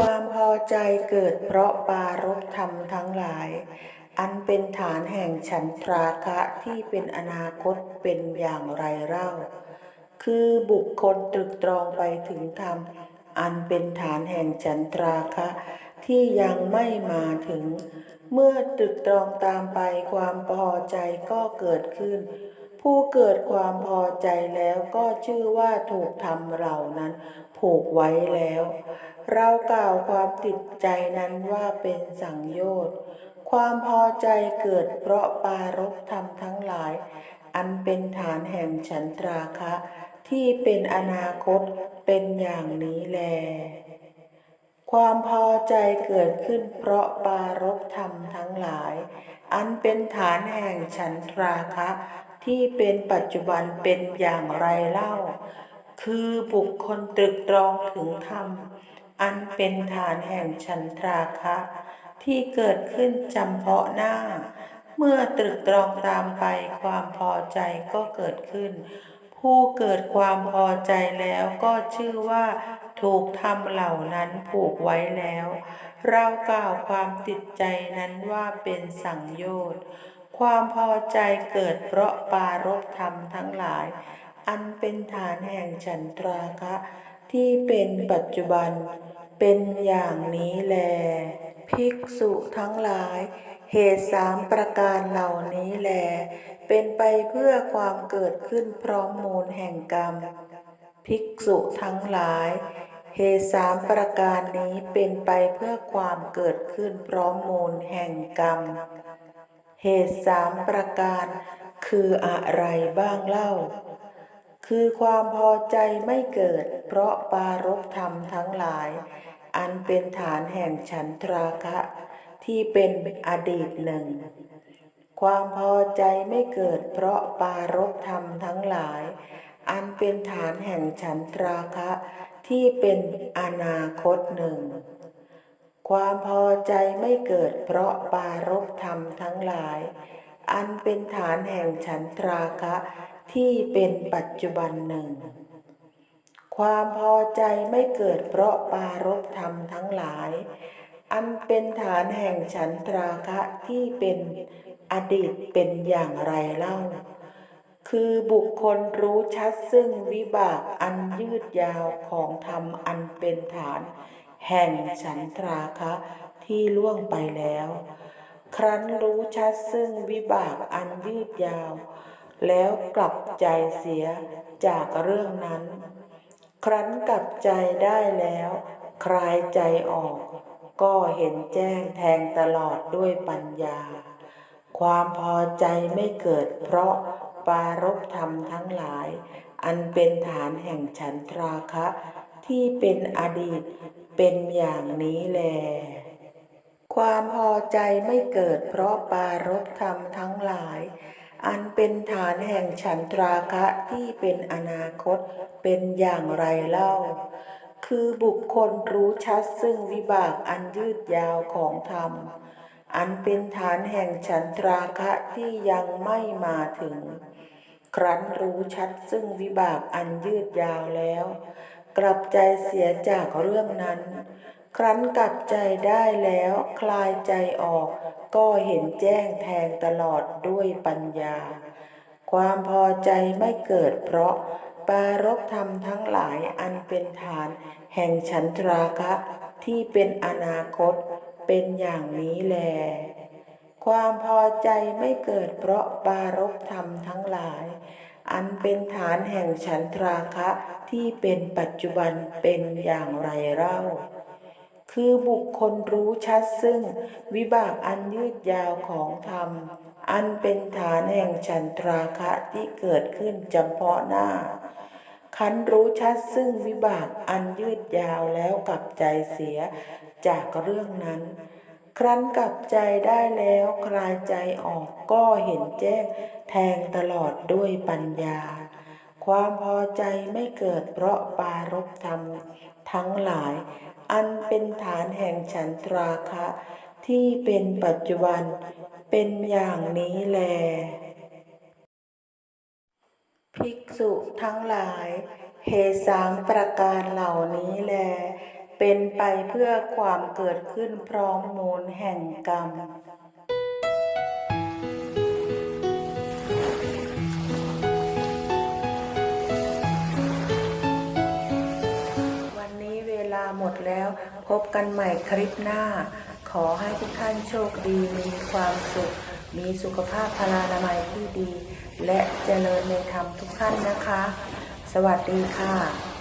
ความพอใจเกิดเพราะปารบธรรมทั้งหลาย อันเป็นฐานแห่งฉันทราคะที่เป็นอนาคตเป็นอย่างไรเล่า คือบุคคลตรึกตรองไปถึงธรรม อันเป็นฐานแห่งฉันทราคะที่ยังไม่มาถึง เมื่อตรึกตรองตามไปความพอใจก็เกิดขึ้น ผู้เกิดความพอใจแล้วก็ชื่อว่าถูกธรรมเหล่านั้นผูกไว้แล้ว เรากล่าวความติดใจนั้นว่าเป็นสังโยชน์ความพอใจเกิดเพราะปารบธรรมทั้งหลาย อันเป็นฐานแห่งฉันทราคะ ที่เป็นอนาคตเป็นอย่างนี้แล ความพอใจเกิดขึ้นเพราะปารบธรรมทั้งหลาย อันเป็นฐานแห่งฉันทราคะ ที่เป็นปัจจุบันเป็นอย่างไรเล่า คือบุคคลตรึกตรองถึงธรรม อันเป็นฐานแห่งฉันทราคะ ที่เกิดขึ้นจำเพาะหน้า เมื่อตรึกตรองตามไปความพอใจก็เกิดขึ้น ผู้เกิดความพอใจแล้วก็ชื่อว่า ถูกทำเหล่านั้นผูกไว้แล้ว เรากล่าวความติดใจนั้นว่าเป็นสังโยชน์ ความพอใจเกิดเพราะปารบธรรมทั้งหลาย อันเป็นฐานแห่งฉันทราคะ ที่เป็นปัจจุบันเป็นอย่างนี้แล ภิกษุทั้งหลาย เหตุสามประการเหล่านี้แล เป็นไปเพื่อความเกิดขึ้นพร้อมมูลแห่งกรรม ภิกษุทั้งหลายเหตุสามประการนี้เป็นไปเพื่อความเกิดขึ้นพร้อมมูลแห่งกรรม เหตุสามประการ คืออะไรบ้างเล่า คือความพอใจไม่เกิด เพราะปารบธรรมทั้งหลาย อันเป็นฐานแห่งฉันทราคะ ที่เป็นอดีตหนึ่ง ความพอใจไม่เกิด เพราะปารบธรรมทั้งหลาย อันเป็นฐานแห่งฉันทราคะ ที่เป็นอนาคตหนึ่ง ความพอใจไม่เกิดเพราะปารบธรรมทั้งหลาย อันเป็นฐานแห่งฉันทราคะที่เป็นปัจจุบันหนึ่ง ความพอใจไม่เกิดเพราะปารบธรรมทั้งหลาย อันเป็นฐานแห่งฉันทราคะที่เป็นอดีตเป็นอย่างไรเล่า คือบุคคลรู้ชัดซึ่งวิบากอันยืดยาวของธรรมอันเป็นฐาน แห่งฉันทราคะที่ล่วงไปแล้ว ครั้นรู้ชัดซึ่งวิบากอันยืดยาว แล้วกลับใจเสียจากเรื่องนั้น ครั้นกลับใจได้แล้ว คลายใจออก ก็เห็นแจ้งแทงตลอดด้วยปัญญา ความพอใจไม่เกิดเพราะปารบธรรมทั้งหลาย อันเป็นฐานแห่งฉันทราคะที่เป็นอดีต เป็นอย่างนี้แล ความพอใจไม่เกิดเพราะปารบธรรมทั้งหลาย อันเป็นฐานแห่งฉันทราคะที่เป็นอนาคตเป็นอย่างไรเล่า คือบุคคลรู้ชัดซึ่งวิบากอันยืดยาวของธรรม อันเป็นฐานแห่งฉันทราคะที่ยังไม่มาถึง ครั้นรู้ชัดซึ่งวิบากอันยืดยาวแล้ว กลับใจเสียจากเรื่องนั้น ครั้นกลับใจได้แล้วคลายใจออก ก็เห็นแจ้งแทงตลอดด้วยปัญญา ความพอใจไม่เกิดเพราะปารบธรรมทั้งหลายอันเป็นฐาน แห่งฉันทราคะที่เป็นอนาคตเป็นอย่างนี้แล ความพอใจไม่เกิดเพราะปารบธรรมทั้งหลาย อันเป็นฐานแห่งฉันทราคะที่เป็นปัจจุบันเป็นอย่างไรเล่า คือบุคคลรู้ชัดซึ่งวิบากอันยืดยาวของธรรม อันเป็นฐานแห่งฉันทราคะที่เกิดขึ้นจำเพาะหน้า คันรู้ชัดซึ่งวิบากอันยืดยาวแล้วกลับใจเสียจากเรื่องนั้น ครั้นกลับใจได้แล้วคลายใจออกก็เห็นแจ้งแทงตลอดด้วยปัญญา ความพอใจไม่เกิดเพราะปารบธรรมทั้งหลาย อันเป็นฐานแห่งฉันทราคะ ที่เป็นปัจจุบันเป็นอย่างนี้แล ภิกษุทั้งหลายเหตุสามประการเหล่านี้แล เป็นไปเพื่อความเกิดขึ้นพร้อมมูลแห่งกรรมวันนี้เวลาหมดแล้วพบกันใหม่คลิปหน้า ขอให้ทุกท่านโชคดีมีความสุข มีสุขภาพพลานามัยที่ดี และเจริญในธรรมทุกท่านนะคะ สวัสดีค่ะ